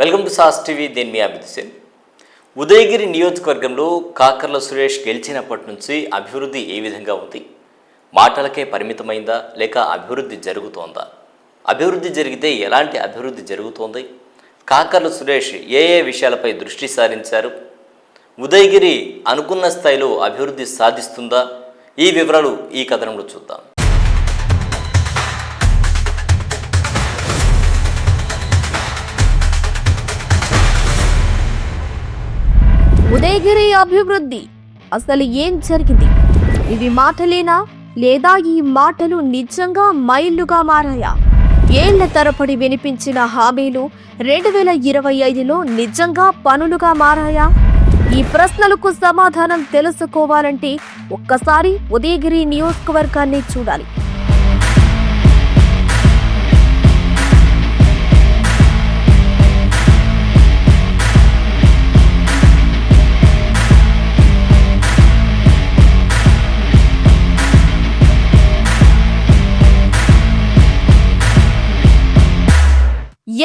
Welcome to sauce TV దీని మీ అభిద్ సేన్ ఉదయగిరి నియోజకవర్గంలో కాకర్ల సురేష్ గెలిచినప్పటి నుంచి అభివృద్ధి ఏ విధంగా ఉంది? మాటలకే పరిమితమైందా? లేక అభివృద్ధి జరుగుతోందా? అభివృద్ధి జరిగితే ఎలాంటి అభివృద్ధి జరుగుతోంది? కాకర్ల సురేష్ ఏ ఏ విషయాలపై దృష్టి సారించారు? ఉదయగిరి అనుకున్న స్థాయిలో అభివృద్ధి సాధిస్తుందా? ఈ వివరాలు ఈ కథనంలో చూద్దాం. ఉదయగిరి అభివృద్ధి. అసలు ఏం జరిగింది? ఇవి మాటలేనా? లేదా ఈ మాటలు నిజంగా మైళ్ళుగా మారాయా? ఏళ్ళ తరపడి వినిపించిన హామీలు రెండు వేల ఇరవై ఐదులో నిజంగా పనులుగా మారాయా? ఈ ప్రశ్నలకు సమాధానం తెలుసుకోవాలంటే ఒక్కసారి ఉదయగిరి నియోజకవర్గాన్ని చూడాలి.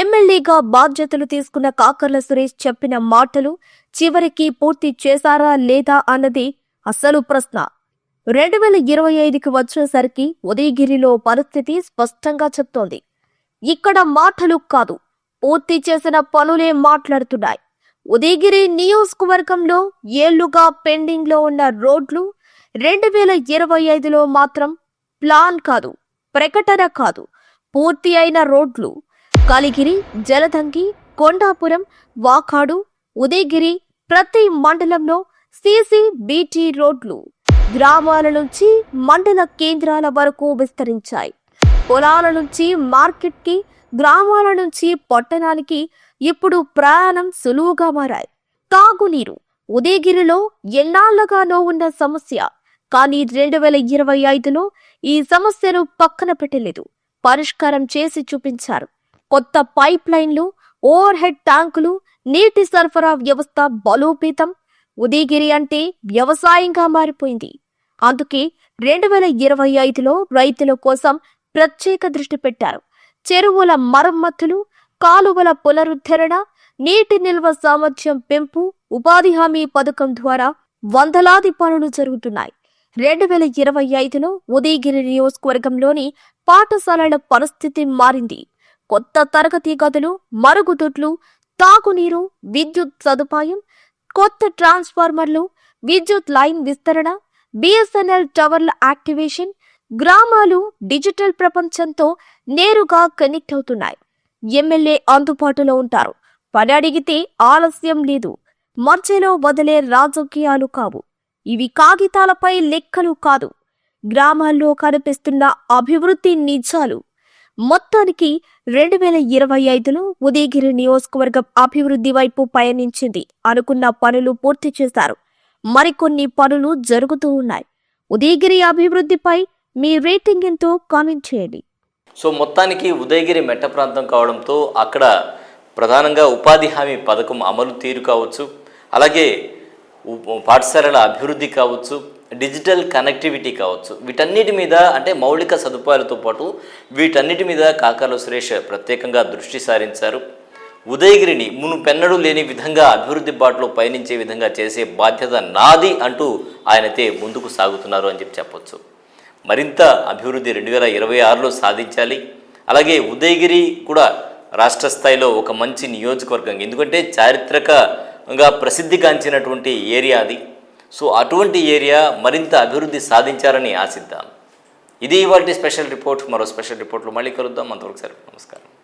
ఎమ్మెల్యేగా బాధ్యతలు తీసుకున్న కాకర్ల సురేష్ చెప్పిన మాటలు చివరికి పూర్తి చేశారా లేదా అన్నది అసలు ప్రశ్న. రెండు వేల ఇరవై ఐదుకి వచ్చేసరికి ఉదయగిరిలో పరిస్థితి స్పష్టంగా చెప్తోంది. ఇక్కడ మాటలు కాదు పూర్తి చేసిన పనులే మాట్లాడుతున్నాయి. ఉదయగిరి నియోజకవర్గంలో ఏళ్ళుగా పెండింగ్లో ఉన్న రోడ్లు రెండు వేల ఇరవై ఐదులో మాత్రం ప్లాన్ కాదు ప్రకటన కాదు పూర్తి అయిన రోడ్లు కలిగిరి జలదంకి కొండాపురం వాకాడు ఉదయగిరి ప్రతి మండలంలో సీసీ బీటీ రోడ్లు గ్రామాల నుంచి మండల కేంద్రాల వరకు విస్తరించాయి. పొలాల నుంచి మార్కెట్కి గ్రామాల నుంచి పట్టణానికి ఇప్పుడు ప్రయాణం సులువుగా మారాయి. తాగునీరు ఉదయగిరిలో ఎన్నాళ్ళుగానో ఉన్న సమస్య. కానీ రెండు వేల ఇరవై ఐదులో ఈ సమస్యను పక్కన పెట్టలేదు. పరిష్కారం చేసి చూపించారు. కొత్త పైప్ లైన్లు ఓవర్ హెడ్ ట్యాంకులు నీటి సరఫరా వ్యవస్థ బలోపేతం. ఉదయగిరి అంటే వ్యవసాయంగా మారిపోయింది. అందుకే రెండు వేల ఇరవై ఐదులో రైతుల కోసం ప్రత్యేక దృష్టి పెట్టారు. చెరువుల మరమ్మతులు కాలువల పునరుద్ధరణ నీటి నిల్వ సామర్థ్యం పెంపు ఉపాధి హామీ పథకం ద్వారా వందలాది పనులు జరుగుతున్నాయి. రెండు వేల ఇరవై ఐదులో ఉదయగిరి నియోజకవర్గంలోని పాఠశాలల పరిస్థితి మారింది. కొత్త తరగతి గదులు మరుగుదొడ్లు తాగునీరు విద్యుత్ సదుపాయం కొత్త ట్రాన్స్ఫార్మర్లు విద్యుత్ లైన్ విస్తరణ బిఎస్ఎన్ఎల్ టవర్ల యాక్టివేషన్ గ్రామాలు డిజిటల్ ప్రపంచంతో నేరుగా కనెక్ట్ అవుతున్నాయి. ఎమ్మెల్యే అందుబాటులో ఉంటారు. పని అడిగితే ఆలస్యం లేదు. మధ్యలో వదిలే రాజకీయాలు కావు. ఇవి కాగితాలపై లెక్కలు కాదు. గ్రామాల్లో కనిపిస్తున్న అభివృద్ధి నిజాలు. మొత్తానికి రెండు వేల ఇరవై ఐదులో ఉదయగిరి నియోజకవర్గం అభివృద్ధి వైపు పయనించింది అనుకున్న పనులు పూర్తి చేశారు. మరికొన్ని పనులు జరుగుతూ ఉన్నాయి. ఉదయగిరి అభివృద్ధిపై మీ రేటింగ్ ఎంతో కామెంట్ చేయండి. సో మొత్తానికి ఉదయగిరి మెట్ట ప్రాంతం కావడంతో అక్కడ ప్రధానంగా ఉపాధి హామీ పథకం అమలు తీరు కావచ్చు. అలాగే పాఠశాలల అభివృద్ధి కావచ్చు. డిజిటల్ కనెక్టివిటీ కావచ్చు. వీటన్నిటి మీద అంటే మౌలిక సదుపాయాలతో పాటు వీటన్నిటి మీద కాకాలో సురేష్ ప్రత్యేకంగా దృష్టి సారించారు. ఉదయగిరిని మునుపెన్నడూ లేని విధంగా అభివృద్ధి బాటలో పయనించే విధంగా చేసే బాధ్యత నాది అంటూ ఆయనైతే ముందుకు సాగుతున్నారు అని చెప్పి చెప్పొచ్చు. మరింత అభివృద్ధి రెండు వేల ఇరవై ఆరులో సాధించాలి. అలాగే ఉదయగిరి కూడా రాష్ట్ర స్థాయిలో ఒక మంచి నియోజకవర్గం. ఎందుకంటే చారిత్రకంగా ప్రసిద్ధిగాంచినటువంటి ఏరియా అది. సో అటువంటి ఏరియా మరింత అభివృద్ధి సాధించాలని ఆశిద్దాం. ఇది ఇవాటి స్పెషల్ రిపోర్ట్. మరో స్పెషల్ రిపోర్ట్లో మళ్ళీ కలుద్దాం. అంతవరకు సరే నమస్కారం.